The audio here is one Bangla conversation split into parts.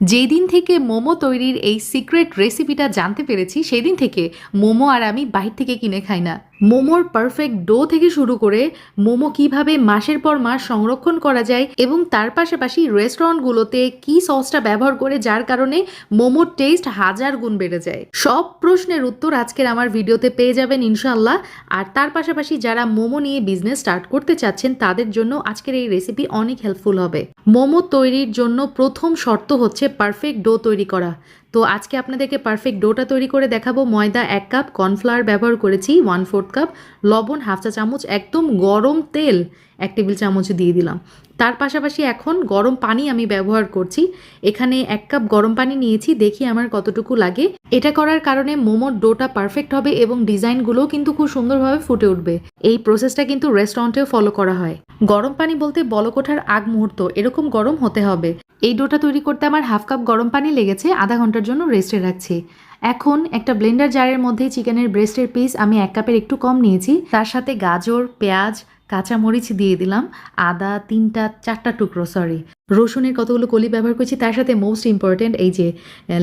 যেই দিন থেকে মোমো তৈরির এই সিক্রেট রেসিপিটা জানতে পেরেছি, সেদিন থেকে মোমো আর আমি বাইর থেকে কিনে খাই না। মোমোর পারফেক্ট ডো থেকে শুরু করে মোমো কীভাবে মাসের পর মাস সংরক্ষণ করা যায় এবং তার পাশাপাশি রেস্টুরেন্টগুলোতে কি সসটা ব্যবহার করে যার কারণে মোমোর টেস্ট হাজার গুণ বেড়ে যায়। সব প্রশ্নের উত্তর আজকের আমার ভিডিওতে পেয়ে যাবেন ইনশাল্লাহ আর তার পাশাপাশি যারা মোমো নিয়ে বিজনেস স্টার্ট করতে চাচ্ছেন, তাদের জন্য আজকের এই রেসিপি অনেক হেল্পফুল হবে। মোমো তৈরির জন্য প্রথম শর্ত হচ্ছে পারফেক্ট ডো তৈরি করা। তো আজকে আপনাদেরকে পারফেক্ট ডোটা তৈরি করে দেখাবো। ময়দা এক কাপ কর্নফ্লাওয়ার ব্যবহার করেছি ওয়ান ফোর্থ কাপ লবণ হাফ চা চামচ, একদম গরম তেল এক টেবিল চামচ দিয়ে দিলাম। তার পাশাপাশি এখন গরম পানি আমি ব্যবহার করছি। এখানে এক কাপ গরম পানি নিয়েছি, দেখি আমার কতটুকু লাগে। এটা করার কারণে মোমোর ডোটা পারফেক্ট হবে এবং ডিজাইনগুলোও কিন্তু খুব সুন্দরভাবে ফুটে উঠবে। এই প্রসেসটা কিন্তু রেস্টুরেন্টেও ফলো করা হয়। গরম পানি বলতে বলকোঠার আগ মুহূর্ত, এরকম গরম হতে হবে। এই ডোটা তৈরি করতে আমার হাফ কাপ গরম পানি লেগেছে, আধা ঘণ্টার জন্য রেস্টে রাখছি। এখন একটা ব্লেন্ডার জারের মধ্যে চিকেনের ব্রেস্টের পিস আমি এক কাপের একটু কম নিয়েছি। তার সাথে গাজর, পেঁয়াজ কাঁচামরিচ দিয়ে দিলাম, আদা তিনটা, চারটা টুকরো সরি রসুনের কতগুলো কলি ব্যবহার করেছি, তার সাথে মোস্ট ইম্পর্ট্যান্ট এই যে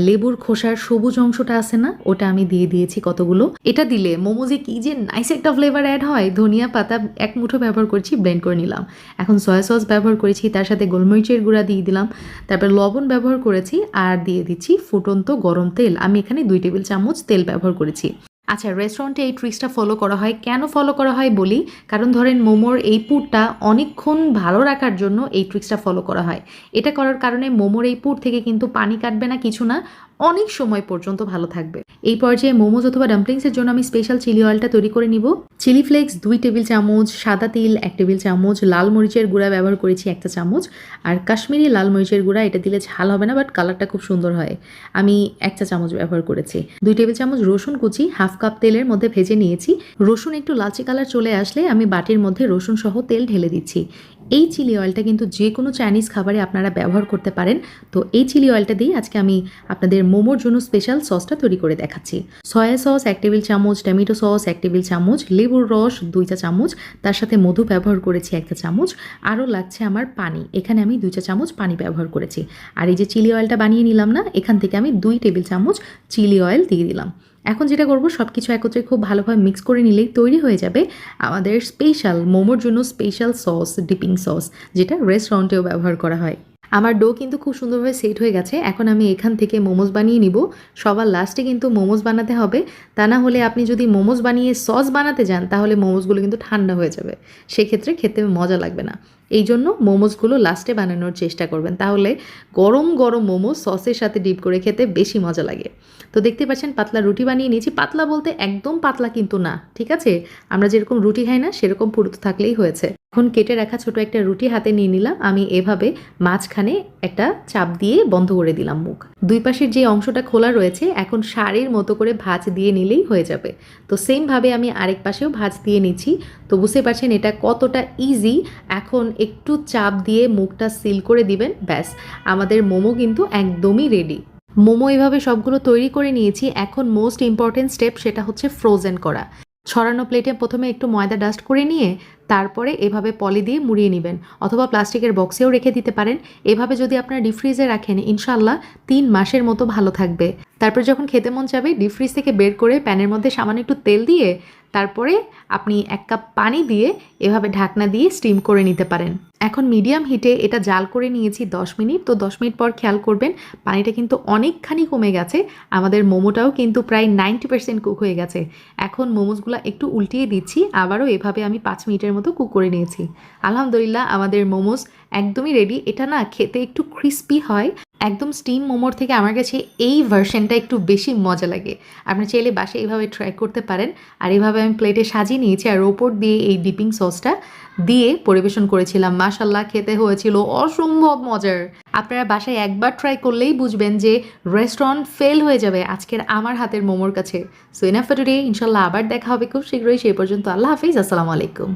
লেবুর খোসার সবুজ অংশটা আছে না, ওটা আমি দিয়ে দিয়েছি কতগুলো। এটা দিলে মোমোজে কি যে নাইস একটা ফ্লেভার অ্যাড হয়, ধনিয়া পাতা এক মুঠো ব্যবহার করছি ব্লেন্ড করে নিলাম। এখন সয়া সস ব্যবহার করেছি, তার সাথে গোলমরিচের গুঁড়া দিয়ে দিলাম, তারপর লবণ ব্যবহার করেছি, আর দিয়ে দিচ্ছি ফুটন্ত গরম তেল। আমি এখানে দুই টেবিল চামচ তেল ব্যবহার করেছি। আচ্ছা রেস্টুরেন্টে এই ট্রিক্সটা ফলো করা হয়। কেন ফলো করা হয় বলি? কারণ ধরেন মোমোর এই পুরটা অনেকক্ষণ ভালো রাখার জন্য এই ট্রিক্সটা ফলো করা হয়। এটা করার কারণে মোমোর এই পুর থেকে কিন্তু পানি কাটবে না, কিছু না। অনেক সময় পর্যন্ত ভালো থাকবে। এই পর্যায়ে মোমোজ অথবা ডাম্পলিংসের জন্য আমি স্পেশাল চিলি অয়েলটা তৈরি করে নিব। চিলি ফ্লেক্স দুই টেবিল চামচ, সাদা তিল, এক টেবিল চামচ, লাল মরিচের গুঁড়া ব্যবহার করেছি একটা চামচ। আর কাশ্মীরি লাল মরিচের গুঁড়া, এটা দিলে ঝাল হবে না বাট কালারটা খুব সুন্দর হয়। আমি একটা চামচ ব্যবহার করেছি। দুই টেবিল চামচ রসুন কুচি হাফ কাপ তেলের মধ্যে ভেজে নিয়েছি। রসুন একটু লালচে কালার চলে আসলে আমি বাটির মধ্যে রসুন সহ তেল ঢেলে দিচ্ছি। এই চিলি অয়েলটা কিন্তু যে কোনো চাইনিজ খাবারে আপনারা ব্যবহার করতে পারেন। তো এই চিলি অয়েলটা দিয়ে আজকে আমি আপনাদের মোমোর জন্য স্পেশাল সসটা তৈরি করে দেখাচ্ছি। সয়া সস এক টেবিল চামচ, টমেটো সস এক টেবিল চামচ, লেবুর রস, দুই চা চামচ, তার সাথে মধু ব্যবহার করেছি একটা চামচ, আরও লাগছে আমার পানি। এখানে আমি দুই চা চামচ পানি ব্যবহার করেছি। আর এই যে চিলি অয়েলটা বানিয়ে নিলাম না, এখান থেকে আমি দুই টেবিল চামচ চিলি অয়েল দিয়ে দিলাম। এখন যেটা করব সব কিছু একত্রে খুব ভালোভাবে মিক্স করে নিলেই তৈরি হয়ে যাবে আমাদের স্পেশাল মোমোর জন্য স্পেশাল সস ডিপিং সস যেটা রেস্টুরেন্টেও ব্যবহার করা হয়। আমার ডো কিন্তু খুব সুন্দরভাবে সেট হয়ে গেছে। এখন আমি এখান থেকে মোমোজ বানিয়ে নিব। সবার লাস্টে কিন্তু মোমোজ বানাতে হবে। তা না হলে আপনি যদি মোমোজ বানিয়ে সস বানাতে যান, তাহলে মোমোজগুলো কিন্তু ঠান্ডা হয়ে যাবে। সেক্ষেত্রে খেতে মজা লাগবে না। এই জন্য মোমোজগুলো লাস্টে বানানোর চেষ্টা করবেন। তাহলে গরম গরম মোমো সসের সাথে ডিপ করে খেতে বেশি মজা লাগে। তো দেখতে পাচ্ছেন, পাতলা রুটি বানিয়ে নিয়েছি। পাতলা বলতে একদম পাতলা কিন্তু না, ঠিক আছে? আমরা যেরকম রুটি খাই না, সেরকম পুরুত থাকলেই হয়েছে। এখন কেটে রাখা ছোট একটা রুটি হাতে নিয়ে নিলাম। আমি এভাবে মাঝখানে একটা চাপ দিয়ে বন্ধ করে দিলাম মুখ। দুই পাশের যে অংশটা খোলা রয়েছে, এখন শাড়ির মতো করে ভাঁজ দিয়ে নিলেই হয়ে যাবে। তো সেমভাবে আমি আরেক পাশেও ভাঁজ দিয়ে নিচ্ছি। তো বুঝতে পারছেন, এটা কতটা ইজি এখন একটু চাপ দিয়ে মুখটা সিল করে দিবেন, ব্যাস। আমাদের মোমো কিন্তু একদমই রেডি মোমো এভাবে সবগুলো তৈরি করে নিয়েছি। এখন মোস্ট ইম্পর্টেন্ট স্টেপ সেটা হচ্ছে ফ্রোজেন করা। ছড়ানো প্লেটে প্রথমে একটু ময়দা ডাস্ট করে নিয়ে তারপরে এভাবে পলি দিয়ে মুড়িয়ে নেবেন অথবা প্লাস্টিকের বক্সেও রেখে দিতে পারেন। এভাবে যদি আপনার ডিপ ফ্রিজে রাখেন ইনশাল্লাহ তিন মাসের মতো ভালো থাকবে। তারপর যখন খেতে মন চাবে ডিপ ফ্রিজ থেকে বের করে প্যানের মধ্যে সামান্য একটু তেল দিয়ে তারপরে আপনি এক কাপ পানি দিয়ে এভাবে ঢাকনা দিয়ে স্টিম করে নিতে পারেন। এখন মিডিয়াম হিটে এটা জাল করে নিয়েছি 10 মিনিট। তো 10 মিনিট পর খেয়াল করবেন, পানিটা কিন্তু অনেকখানি কমে গেছে। আমাদের মোমোটাও কিন্তু প্রায় নাইনটি পার্সেন্ট কুক হয়ে গেছে। এখন মোমোসগুলো একটু উল্টিয়ে দিচ্ছি, আবারও এভাবে আমি পাঁচ মিনিটের মতো কুক করে নিয়েছি। আলহামদুলিল্লাহ, আমাদের মোমোস একদমই রেডি এটা না খেতে একটু ক্রিস্পি হয়। একদম স্টিম মোমোর থেকে আমার কাছে এই ভার্সনটা একটু বেশি মজা লাগে। আপনি চাইলে বাসে এইভাবে ট্রাই করতে পারেন। আর এইভাবে আমি প্লেটে সাজিয়ে নিয়েছি আর ওপর দিয়ে এই ডিপিং সসটা দিয়ে পরিবেশন করেছিলাম। মাশাল্লাহ খেতে হয়েছিল অসম্ভব মজার। আপনারা বাসায় একবার ট্রাই করলেই বুঝবেন যে রেস্টুরেন্ট ফেল হয়ে যাবে আজকের আমার হাতের মোমোর কাছে। সো এনাফ টুডে ইনশাল্লাহ আবার দেখা হবে খুব শীঘ্রই। সেই পর্যন্ত আল্লাহ হাফিজ। আসসালামু আলাইকুম।